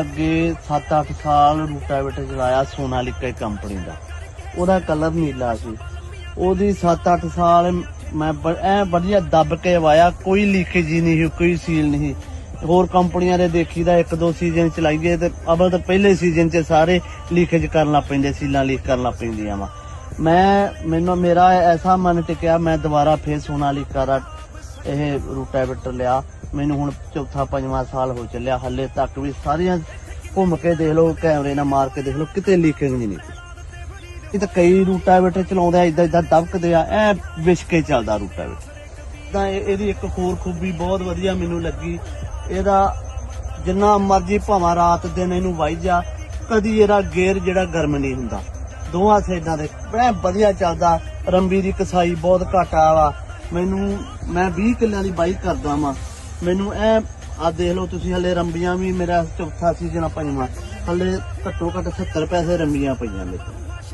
ਅੱਗੇ 7-8 ਸਾਲ ਰੂਟਾਵੇਟਰ ਚਲਾਇਆ ਸੋਨਾਲੀਕਾ ਕੰਪਨੀ ਦਾ। ਉਹਦਾ ਕਲਰ ਨੀਲਾ ਸੀ। ਉਹਦੀ 7-8 ਸਾਲ ਮੈਂ ਬ- ਐਂ ਵਧੀਆ ਦੱਬ ਕੇ ਵਾਇਆ, ਕੋਈ ਲੀਕੇਜ ਹੀ ਨਹੀਂ ਸੀ, ਕੋਈ ਸੀਲ ਨਹੀਂ ਹੋਰ ਕੰਪਨੀਆਂ ਦੇ ਦੇਖੀਦਾ ਇੱਕ ਦੋ ਸੀਜ਼ਨ ਚਲਾਈਏ ਤੇ ਅਬਲ ਤਾਂ ਪਹਿਲੇ ਸੀਜ਼ਨ 'ਚ ਸਾਰੇ ਲੀਕੇਜ ਕਰਨ ਲੱਗ ਪੈਂਦੇ, ਸੀਲਾਂ ਲੀਕ ਕਰਨ ਲੱਗ ਪੈਂਦੀਆਂ ਵਾ। ਮੈਂ, ਮੈਨੂੰ, ਮੇਰਾ ਐਸਾ ਮਨ ਟਿਕਿਆ, ਮੈਂ ਦੁਬਾਰਾ ਫੇਰ ਸੋਨਾਲੀਕਾ ਦਾ ਇਹ ਰੂਟਾਵੇਟਰ ਲਿਆ। ਮੈਨੂੰ ਹੁਣ ਚੌਥਾ, ਪੰਜਵਾਂ ਸਾਲ ਹੋ ਚੱਲਿਆ। ਹੱਲੇ ਤੱਕ ਵੀ ਸਾਰੀਆਂ ਘੁੰਮ ਕੇ ਦੇਖ ਲਓ, ਕੈਮਰੇ ਨਾਲ ਮਾਰ ਕੇ ਦੇਖ ਲਓ, ਕਿਤੇ ਲੀਕੇਜ ਨਹੀਂ ਨਿਕਲੀ। ਇਹ ਤਾਂ ਕਈ ਰੂਟਾਵੇਟਰ ਚਲਾਉਂਦੇ ਆ ਇਦਾਂ ਇਦਾਂ ਦਬਕਦੇ ਆ, ਐ ਵਿਛ ਚੱਲਦਾ ਰੂਟਾਵੇਟਰ ਤਾਂ ਇਹਦੀ ਇੱਕ ਹੋਰ ਖੂਬੀ ਬਹੁਤ ਵਧੀਆ ਮੈਨੂੰ ਲੱਗੀ। ਇਹਦਾ ਜਿੰਨਾ ਮਰਜ਼ੀ ਭਾਵਾਂ ਰਾਤ ਦਿਨ ਇਹਨੂੰ ਵਾਈ ਜਾ, ਕਦੀ ਇਹਦਾ ਗੇਅਰ ਜਿਹੜਾ ਗਰਮ ਨਹੀਂ ਹੁੰਦਾ। ਦੋਹਾਂ ਸਾਈਡਾਂ ਦੇ ਬੜਾ ਵਧੀਆ ਚੱਲਦਾ। ਰੰਬੀ ਦੀ ਕਸਾਈ ਬਹੁਤ ਘੱਟ ਆ ਵਾ। ਮੈਨੂੰ, ਮੈਂ 20 ਕਿੱਲਿਆਂ ਦੀ ਬਾਈਕ ਕਰਦਾ ਵਾਂ ਮੈਨੂੰ ਐ ਆ ਦੇਖ ਲਓ ਤੁਸੀਂ, ਹਲੇ ਰੰਬੀਆਂ ਵੀ ਮੇਰਾ ਚੌਥਾ ਸੀਜ਼ਨ ਆ ਪੰਜਵਾਂ ਹਲੇ ਘੱਟੋ ਘੱਟ 70 ਪੈਸੇ ਰੰਬੀਆਂ ਪਈਆਂ ਮੇਰੇ ਕੋਲ।